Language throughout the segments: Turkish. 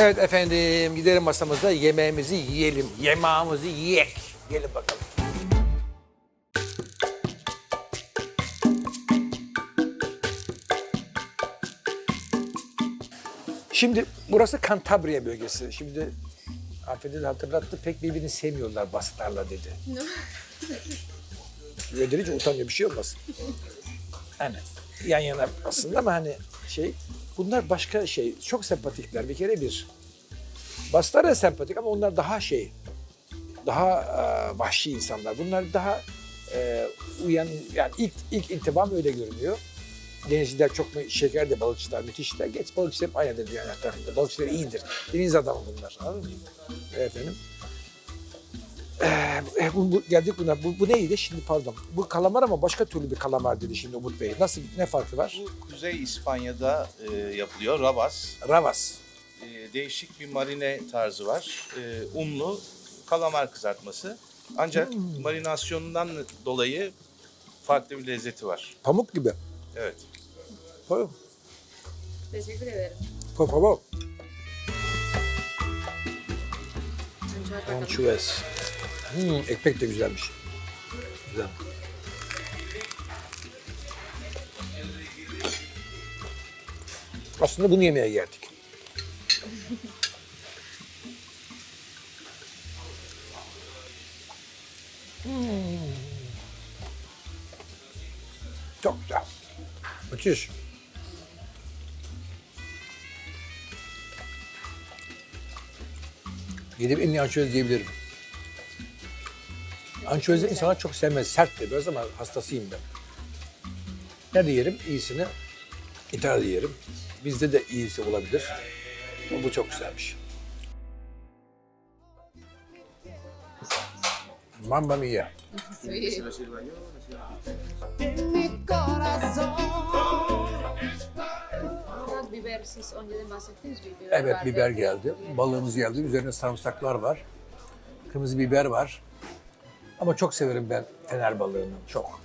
Evet efendim gidelim masamıza yemeğimizi yiyelim. Yemeğimizi yiyek. Gelin bakalım. Şimdi burası Kantabria bölgesi. Şimdi hanımefendi de hatırlattı pek birbirini sevmiyorlar basıtlarla dedi. Öyle deyince utanıyor bir şey olmaz. Hani yan yana aslında ama hani şey bunlar başka şey çok sempatikler bir kere bir. Baslar da sempatik ama onlar daha şey daha e, vahşi insanlar. Bunlar daha e, uyan yani ilk ilk intibam öyle görünüyor. Denizciler çok şeker de balıkçılar müthişler. Geç balıkçılar hep aynıdır dünyanın her tarafında. Balıkçılar iyidir. Deniz adamı bunlar. Anladın mı? Efendim. Ee, bu, bu- geldik buna. Bu, bu neydi şimdi pardon. Bu kalamar ama başka türlü bir kalamar dedi şimdi Umut Bey. Nasıl ne farkı var? Bu Kuzey İspanya'da e, yapılıyor. Rabas. Ravas. E, değişik bir marine tarzı var. E, unlu kalamar kızartması. Ancak marinasyonundan dolayı farklı bir lezzeti var. Pamuk gibi. Evet. Pamuk. Teşekkür ederim. Por favor. Ançuez. Hmm, ekmek de güzelmiş. Güzel. Aslında bunu yemeye geldik. Hmm. Çok güzel. Müthiş. Yediğim en iyi ançöz diyebilirim. Ançözü insanlar çok sevmez. Sert de biraz ama hastasıyım ben. Nerede yerim? İyisini İtalya'da yerim. Bizde de iyisi olabilir. Ama bu çok güzelmiş. Mamma mia. Biber siz Evet biber geldi. Balığımız geldi. Üzerine sarımsaklar var. Kırmızı biber var. Ama çok severim ben fener balığını. Çok.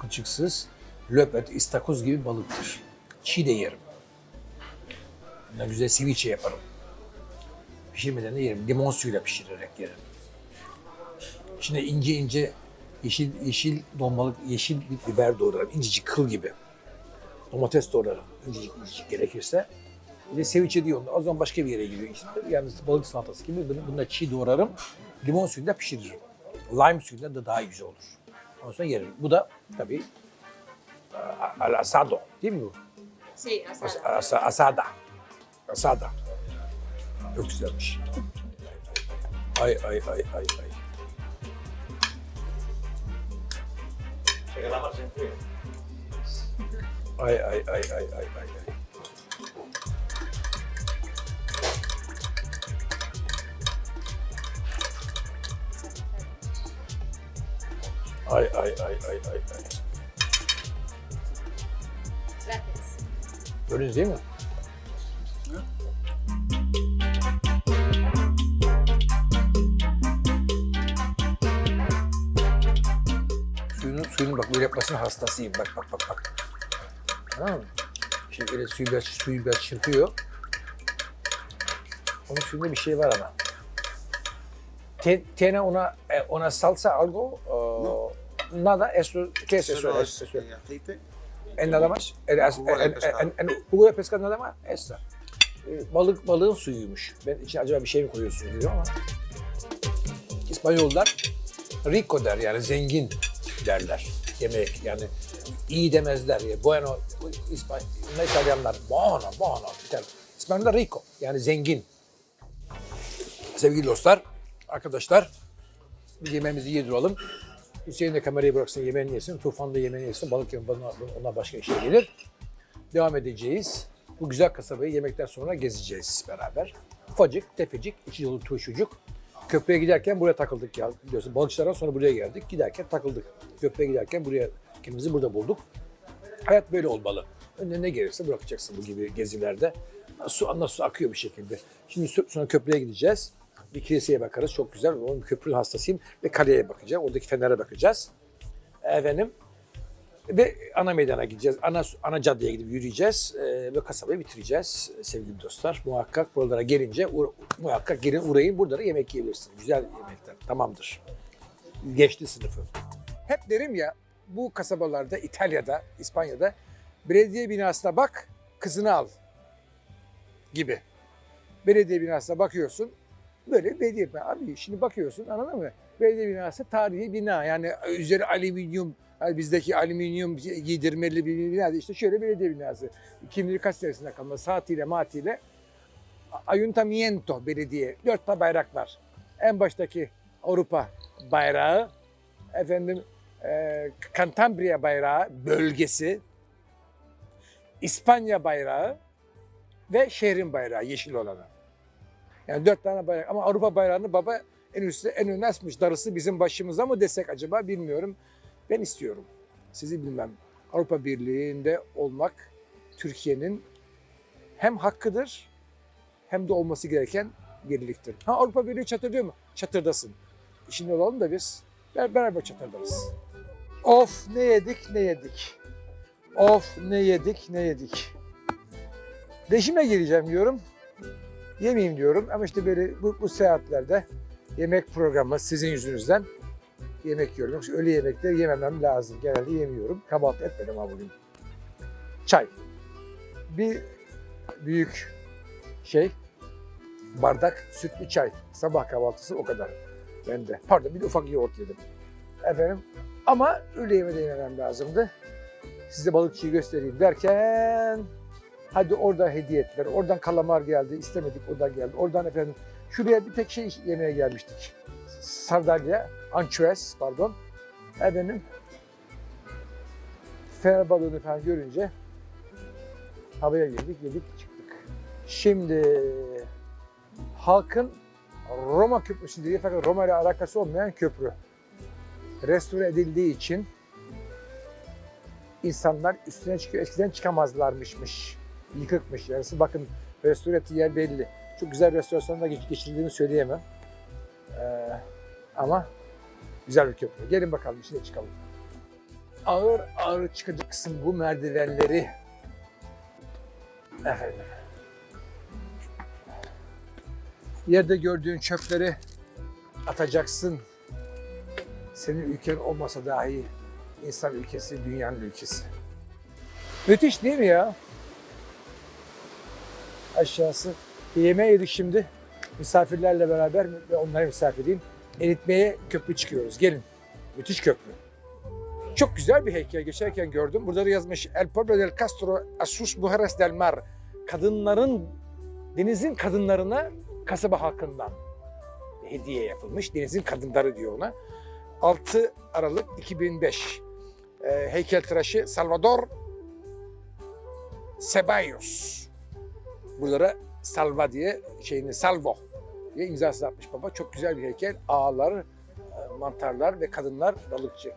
Kılçıksız. Löpet, istakoz gibi balıktır. Çiğ de yerim. Ne güzel ceviche yaparım. Pişirmeden de yerim. Limon suyuyla pişirerek yerim. İçine ince ince yeşil yeşil dolmalık, yeşil bir biber doğrarım. İncecik kıl gibi. Domates doğrarım. İncecik incecik gerekirse. Bir de ceviche diyor. O zaman başka bir yere gidiyor. İşte yani balık salatası gibi. Bunu, bunu da çiğ doğrarım. Limon suyunda pişiririm. Lime suyunda da daha güzel olur. Ondan sonra yerim. Bu da tabii al asado değil mi bu? Sí, As- asada. asa- asada. Asada. Çok güzelmiş. Ay ay ay ay ay. Ay ay ay ay ay ay ay. Ay ay ay ay ay ay. Gördünüz değil mi? Suyunu, suyunu bak böyle yapmasının hastasıyım. Bak bak bak bak. Tamam mı? Şimdi böyle suyu biraz, suyu biraz çırpıyor. Onun suyunda bir şey var ama. Te- Tiene una, eh, una salsa algo? Nada, eso, ¿qué es eso? Es- es eh, aceite. En nada más. En, en, en, en, pescado nada más. Esta. Ee, Balık balığın suyuymuş. Ben içine acaba bir şey mi koyuyorsunuz diyorum ama. İspanyollar rico der yani zengin derler yemek yani iyi demezler ya bueno İspany İtalyanlar buono buono der. İspanyollar rico yani zengin. Sevgili dostlar, arkadaşlar biz yemeğimizi yediralım. Hüseyin de kamerayı bıraksın yemeğini yesin. Tufan da yemeğini yesin. Balık yemeği ona başka işe gelir. Devam edeceğiz. Bu güzel kasabayı yemekten sonra gezeceğiz beraber. Ufacık, tefecik, içi dolu turşucuk. Köprüye giderken buraya takıldık ya. Biliyorsun balıkçılardan sonra buraya geldik. Giderken takıldık. Köprüye giderken buraya kendimizi burada bulduk. Hayat böyle olmalı. Önüne ne gelirse bırakacaksın bu gibi gezilerde. Su, nasıl su akıyor bir şekilde. Şimdi sonra köprüye gideceğiz. Bir kiliseye bakarız. Çok güzel. Onun köprü hastasıyım. Ve kaleye bakacağım. Oradaki fenere bakacağız. Efendim Ve ana meydana gideceğiz. Ana, ana caddeye gidip yürüyeceğiz. Ee, ve kasabayı bitireceğiz sevgili dostlar. Muhakkak buralara gelince muhakkak gelin uğrayın. Burada da yemek yiyebilirsiniz. Güzel yemekler. Tamamdır. Geçti sınıfı. Hep derim ya bu kasabalarda İtalya'da, İspanya'da belediye binasına bak, kızını al gibi. Belediye binasına bakıyorsun, böyle belediye abi şimdi bakıyorsun anladın mı? Belediye binası tarihi bina yani üzeri alüminyum hani bizdeki alüminyum giydirmeli bir bina işte şöyle belediye binası. Kim bilir kaç senesinde kalma saatiyle matiyle Ayuntamiento belediye. Dört tane bayrak var. En baştaki Avrupa bayrağı, efendim e, Cantabria bayrağı bölgesi, İspanya bayrağı ve şehrin bayrağı yeşil olanı. Yani dört tane bayrak ama Avrupa bayrağını baba en üstte en öne asmış. Darısı bizim başımıza mı desek acaba bilmiyorum. Ben istiyorum. Sizi bilmem. Avrupa Birliği'nde olmak Türkiye'nin hem hakkıdır hem de olması gereken birliktir. Ha Avrupa Birliği çatırdıyor mu? Çatırdasın. İşinde olalım da biz ber- beraber çatırdayız. Of ne yedik ne yedik. Of ne yedik ne yedik. Deşime gireceğim diyorum. Yemeyeyim diyorum ama işte böyle bu, bu seyahatlerde yemek programı sizin yüzünüzden yemek yiyorum. Yoksa öyle yemekleri yememem lazım. Genelde yemiyorum. Kahvaltı etmedim ha bugün. Çay. Bir büyük şey bardak sütlü çay. Sabah kahvaltısı o kadar. Ben de. Pardon bir de ufak yoğurt yedim. Efendim ama öğle yemeği de yemem lazımdı. Size balıkçıyı göstereyim derken hadi orada hediye ettiler. Oradan kalamar geldi. istemedik o da geldi. Oradan efendim şuraya bir tek şey yemeye gelmiştik. Sardalya, ançuez pardon. Efendim fener balığını falan görünce havaya girdik, yedik, çıktık. Şimdi halkın Roma Köprüsü diye fakat Roma ile alakası olmayan köprü. Restore edildiği için insanlar üstüne çıkıyor. Eskiden çıkamazlarmışmış. Yıkıkmış yarısı. Bakın restore ettiği yer belli. Çok güzel restorasyonda geç- geçirildiğini söyleyemem. Ee, ama güzel bir köprü. Gelin bakalım içine çıkalım. Ağır ağır çıkacaksın bu merdivenleri. Efendim. Yerde gördüğün çöpleri atacaksın. Senin ülken olmasa dahi insan ülkesi dünyanın ülkesi. Müthiş değil mi ya? Aşağısı. Bir yemeğe yedik şimdi. Misafirlerle beraber ve onlara misafiriyim. Eritmeye köprü çıkıyoruz. Gelin. Müthiş köprü. Çok güzel bir heykel. Geçerken gördüm. Burada da yazmış. El pueblo del Castro a sus mujeres del mar. Kadınların, denizin kadınlarına kasaba halkından hediye yapılmış. Denizin kadınları diyor ona. 6 Aralık 2005. Ee, heykeltıraşı Salvador Ceballos. Buralara Salva diye şeyini Salvo diye imzası atmış baba. Çok güzel bir heykel. Ağlar, e, mantarlar ve kadınlar balıkçı.